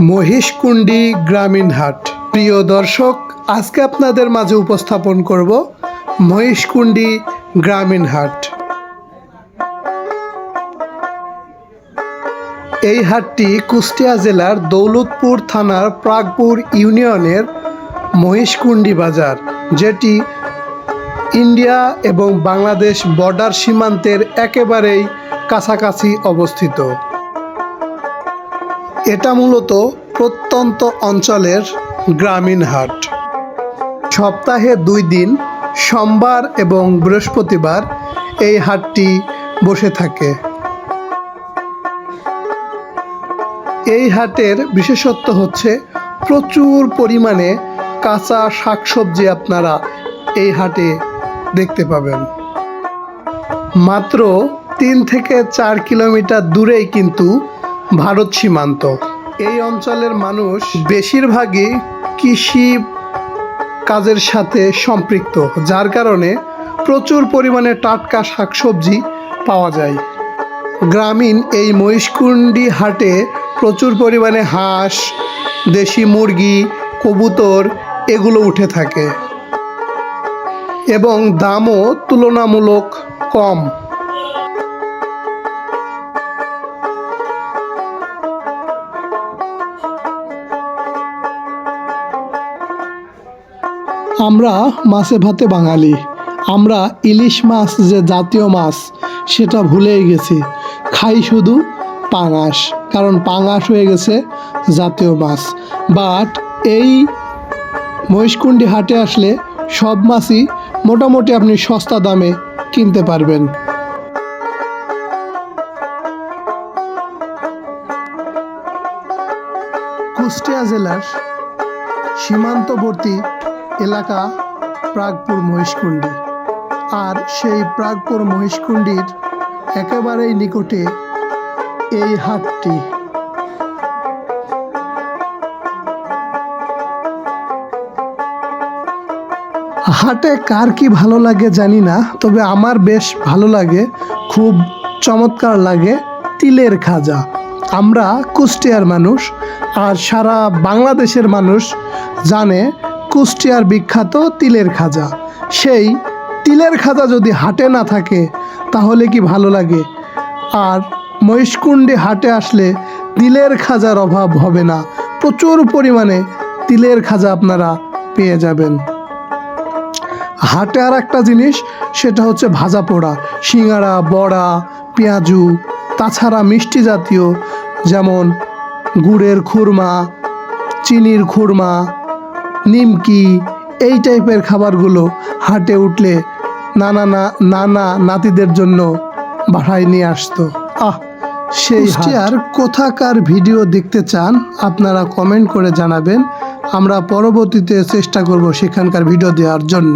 মহিষকুণ্ডি গ্রামীণ হাট। প্রিয় দর্শক, আজকে আপনাদের মাঝে উপস্থাপন করব মহিষকুণ্ডি গ্রামীণ হাট। এই হাটটি কুষ্টিয়া জেলার দৌলতপুর থানার প্রাগপুর ইউনিয়নের মহিষকুণ্ডি বাজার, যেটি ইন্ডিয়া এবং বাংলাদেশ বর্ডার সীমান্তের একেবারেই কাছাকাছি অবস্থিত। এটা মূলত প্রত্যন্ত অঞ্চলের গ্রামীণ হাট। সপ্তাহে দুই দিন, সোমবার এবং বৃহস্পতিবার এই হাটটি বসে থাকে। এই হাটের বিশেষত্ব হচ্ছে প্রচুর পরিমাণে কাঁচা শাকসবজি আপনারা এই হাটে দেখতে পাবেন। মাত্র তিন থেকে চার কিলোমিটার দূরেই কিন্তু ভারত সীমান্ত। এই অঞ্চলের মানুষ বেশিরভাগই কৃষি কাজের সাথে সম্পৃক্ত, যার কারণে প্রচুর পরিমাণে টাটকা শাকসবজি পাওয়া যায়। গ্রামীণ এই মহিষকুণ্ডি হাটে প্রচুর পরিমাণে হাঁস, দেশি মুরগি, কবুতর এগুলো উঠে থাকে এবং দামও তুলনামূলক কম। আমরা মাছে ভাতে বাঙালি। আমরা ইলিশ মাছ যে জাতীয় মাছ, সেটা ভুলেই গেছি। খাই শুধু পাঙাশ, কারণ পাঙাশ হয়ে গেছে জাতীয় মাছ। বাট এই মহিষকুণ্ডি হাটে আসলে সব মাছই মোটামুটি আপনি সস্তা দামে কিনতে পারবেন। কুষ্টিয়া জেলার সীমান্তবর্তী এলাকা প্রাগপুর মহিষকুণ্ডি আর সেই প্রাগপুর মহিষকুণ্ডির একেবারেই নিকটে এই হাটটি। হাটে কার কি ভালো লাগে জানি না, তবে আমার বেশ ভালো লাগে, খুব চমৎকার লাগে তিলের খাজা। আমরা কুষ্টিয়ার মানুষ, আর সারা বাংলাদেশের মানুষ জানে কুষ্টিয়ার বিখ্যাত তিলের খাজা। সেই তিলের খাজা যদি হাটে না থাকে, তাহলে কি ভালো লাগে? আর মহিষকুণ্ডে হাটে আসলে তিলের খাজার অভাব হবে না। প্রচুর পরিমাণে তিলের খাজা আপনারা পেয়ে যাবেন। হাটে আর একটা জিনিস, সেটা হচ্ছে ভাজা পোড়া। সিঙ্গাড়া, বড়া, পেঁয়াজু, তাছাড়া মিষ্টি জাতীয়, যেমন গুড়ের খুরমা, চিনির খুরমা নিমকি এই টাইপের খাবারগুলো হাটে উঠলে নানা না নানা নাতিদের জন্য বাড়ায় নিয়ে আসতো। আহ সেই আর কোথাকার ভিডিও দেখতে চান আপনারা কমেন্ট করে জানাবেন। আমরা পরবর্তীতে চেষ্টা করব সেখানকার ভিডিও দেওয়ার জন্য।